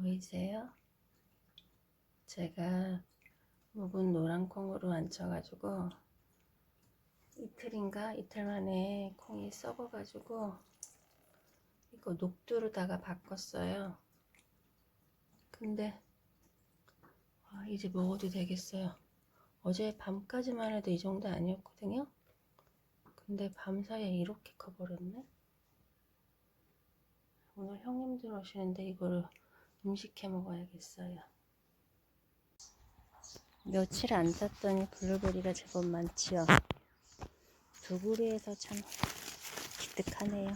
보이세요? 제가 묵은 노란 콩으로 앉혀가지고 이틀인가 이틀 만에 콩이 썩어가지고 이거 녹두로다가 바꿨어요. 근데 아, 이제 먹어도 되겠어요. 어제 밤까지만 해도 이 정도 아니었거든요. 근데 밤사이에 이렇게 커버렸네. 오늘 형님들 오시는데 이거를 음식 해 먹어야겠어요. 며칠 안 땄더니 블루베리가 제법 많지요. 두부리에서 참 기특하네요.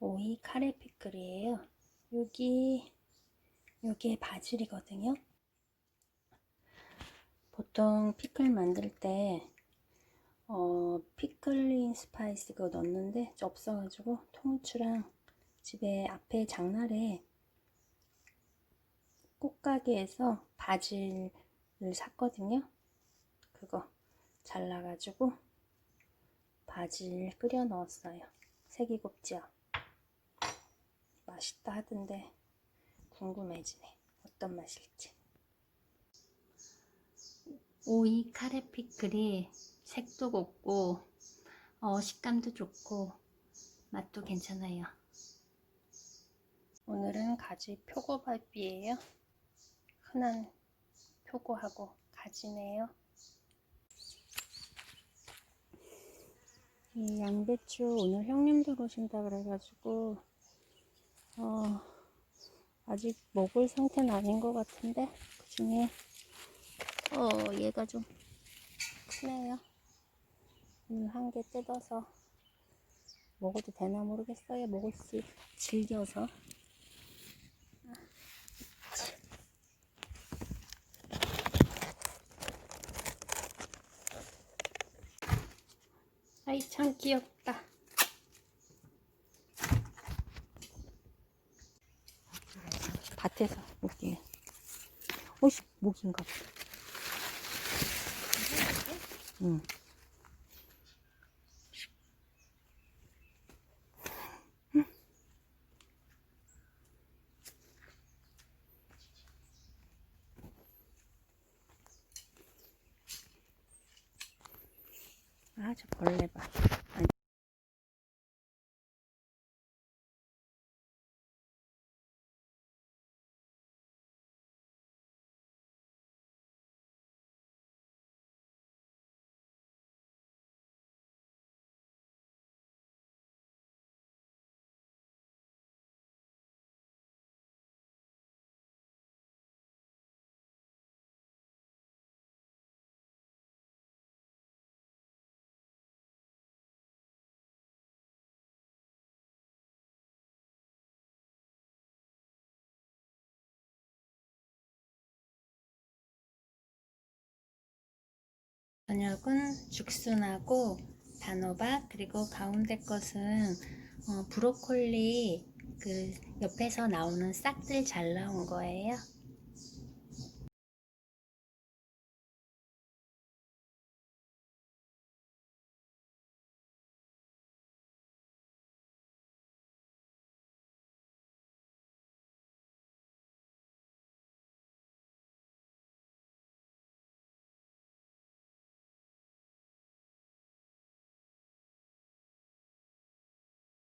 오이 카레 피클이에요. 여기 여기에 바질이거든요. 보통 피클 만들 때 어, 피클린 스파이스 그거 넣었는데 없어가지고 통후추랑 집에 앞에 장날에 꽃가게에서 바질을 샀거든요. 그거 잘라가지고 바질 끓여 넣었어요. 세기곱지요. 맛있다 하던데 궁금해지네. 어떤 맛일지. 오이 카레 피클이 색도 곱고 어, 식감도 좋고 맛도 괜찮아요. 오늘은 가지 표고밥이에요. 흔한 표고하고 가지네요. 이 양배추 오늘 형님들 오신다 그래가지고 어, 아직 먹을 상태는 아닌 것 같은데 그 중에 어 얘가 좀 크네요. 오늘 한 개 뜯어서 먹어도 되나 모르겠어요. 먹을 수 즐겨서. 아이 참 귀엽다. 밭에서 목이. 어이씨 목인가 보다. 응. 아, 저 벌레 봐. 저녁은 죽순하고 단호박 그리고 가운데 것은 어, 브로콜리 그 옆에서 나오는 싹들 잘 나온 거예요.